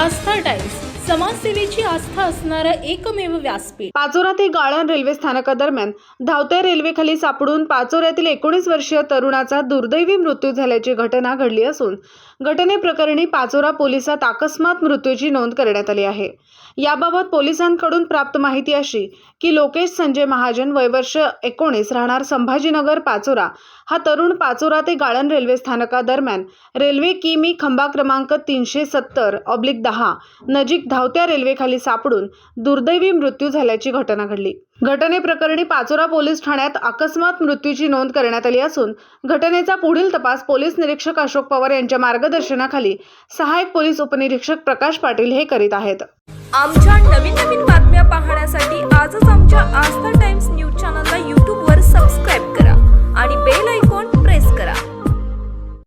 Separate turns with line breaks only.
आस्था times समाजसेवेची आस्था असणारं एकमेव व्यासपीठ.
पाचोरा ते गाळण रेल्वे स्थानकादरम्यान धावत्या रेल्वेखाली सापडून पाचोऱ्यातील एकोणीस वर्षीय तरुणाचा दुर्दैवी मृत्यू झाल्याची घटना घडली असून घटनेप्रकरणी पाचोरा पोलिसात अकस्मात मृत्यूची नोंद करण्यात आली आहे. याबाबत पोलिसांकडून प्राप्त माहिती अशी की लोकेश संजय महाजन वयवर्ष एकोणीस राहणार संभाजीनगर पाचोरा. हा तरुण पाचोरा ते गाळण रेल्वे स्थानकादरम्यान रेल्वे किमी खंबा क्रमांक तीनशे सत्तर ऑब्लिक दहा नजीक धावत्या रेल्वेखाली सापडून दुर्दैवी मृत्यू झाल्याची घटना घडली. घटनेप्रकरणी पाचोरा पोलीस ठाण्यात अकस्मात मृत्यूची नोंद करण्यात आली असून घटनेचा पुढील तपास पोलीस निरीक्षक अशोक पवार यांच्या मार्गदर्शनाखाली सहायक पोलीस उपनिरीक्षक प्रकाश पाटील हे करीत आहेत.
आमच्या नवीन नवीन बातम्या